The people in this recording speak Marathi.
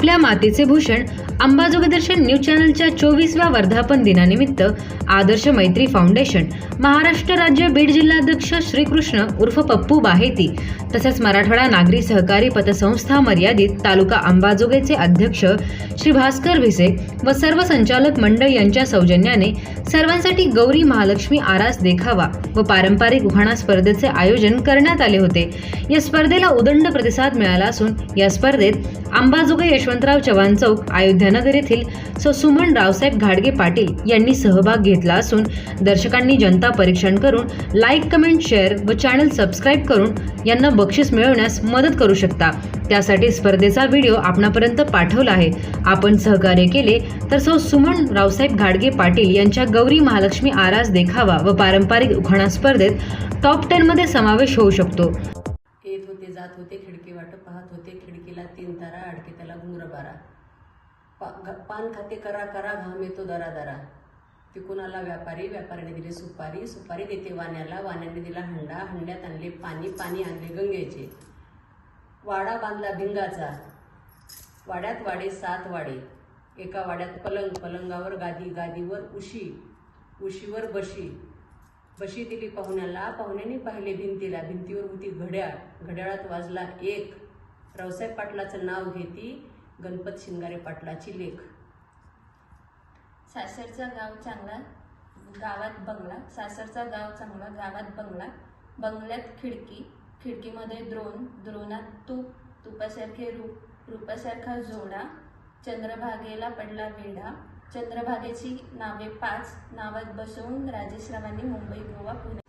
आपल्या मातेचे भूषण अंबाजोगाई दर्शन न्यूज चॅनलच्या चोवीसव्या वर्धापन दिनानिमित्त आदर्श मैत्री फाउंडेशन महाराष्ट्र राज्य बीड जिल्हाध्यक्ष श्रीकृष्ण उर्फ पप्पू बाहेती तसेच मराठवाडा नागरी सहकारी पतसंस्था मर्यादित तालुका अंबाजोगेचे अध्यक्ष श्री भास्कर भिसे व सर्व संचालक मंडळ यांच्या सौजन्याने सर्वांसाठी गौरी महालक्ष्मी आरास देखावा व पारंपरिक उखाणा स्पर्धेचे आयोजन करण्यात आले होते. या स्पर्धेला उदंड प्रतिसाद मिळाला असून या स्पर्धेत अंबाजोगे यशवंतराव चव्हाण चौक अयोध्यानगर येथील सुमन रावसाहेब घाडगे पाटील यांनी सहभाग घेतला असून दर्शकांनी जनता परीक्षण करून लाईक कमेंट शेअर व चॅनल सबस्क्राईब करून यांना बक्षीस मिळवण्यास मदत करू शकता. त्यासाठी स्पर्धेचा व्हिडिओ आपणापर्यंत पाठवला आहे. आपण सहकार्य केले तर सौ सुमन रावसाहेब घाडगे पाटील यांच्या गौरी महालक्ष्मी आरास देखावा व पारंपरिक उखाणा स्पर्धेत टॉप टेनमध्ये समावेश होऊ शकतो. येत होते जात होते खिडकी वाट पाहत होते खिडकीला तीन तारा अडके त्याला घुंगर बारा पान खाते करा करा घाम येतो दरा दरा. तिकून आला व्यापारी व्यापाऱ्याने दिली सुपारी सुपारी देते वाण्याला वाण्याने दिला हंडा हंड्यात आणले पाणी पाणी आणले गंगेचे. वाडा बांधला भिंगाचा. वाड्यात वाडे सात वाडे. एका वाड्यात पलंग पलंगावर गादी गादीवर उशी उशीवर बशी. बशी दिली पाहुण्याला पाहुण्याने पाहिले भिंतीला. भिंतीवर होती घड्याळ. घड्याळात वाजला एक. रावसाहेब पाटलाचं नाव घेती गणपत शिंगारे पाटलाची लेख. सासरचा गाव चांगला गावात बंगला. सासरचा गाव चांगला गावात बंगला. बंगल्यात खिडकी खिडकीमध्ये द्रोण द्रोणात तूप तुपासारखे रूप रूपासारखा जोडा. चंद्रभागेला पडला वेढा. चंद्रभागेची नावे पाच नावात बसवून राजेशरावांनी मुंबई गोवा पुणे.